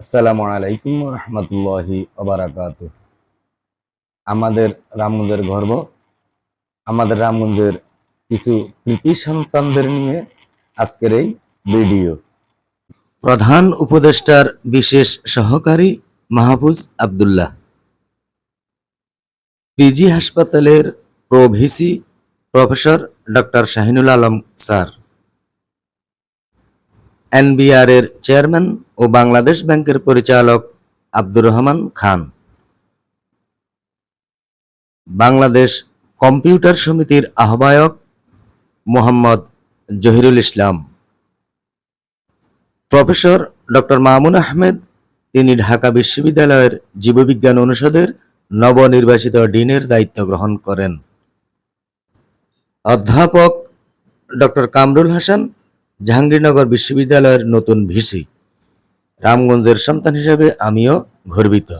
আসসালামু আলাইকুম রহমতুল্লাহি ওবারাকাত। আমাদের রামগঞ্জের গর্ব, আমাদের রামগঞ্জের কিছু কৃতি সন্তানদের নিয়ে আজকের এই ভিডিও। প্রধান উপদেষ্টার বিশেষ সহকারী মাহফুজ আব্দুল্লাহ। পিজি হাসপাতালের pro VC professor doctor Shahinul Alam sir. NBR এর চেয়ারম্যান ও বাংলাদেশ ব্যাংকের পরিচালক আব্দুর রহমান খান। বাংলাদেশ কম্পিউটার সমিতির আহ্বায়ক মোহাম্মদ জহিরুল ইসলাম। প্রফেসর ডক্টর মামুন আহমেদ, তিনি ঢাকা বিশ্ববিদ্যালয়ের জীববিজ্ঞান অনুষদের নবনির্বাচিত ডিনের দায়িত্ব গ্রহণ করেন। অধ্যাপক ডক্টর কামরুল হাসান জাহাঙ্গীরনগর বিশ্ববিদ্যালয়ের নতুন ভিসি। রামগঞ্জের সন্তান হিসেবে আমিও গর্বিত।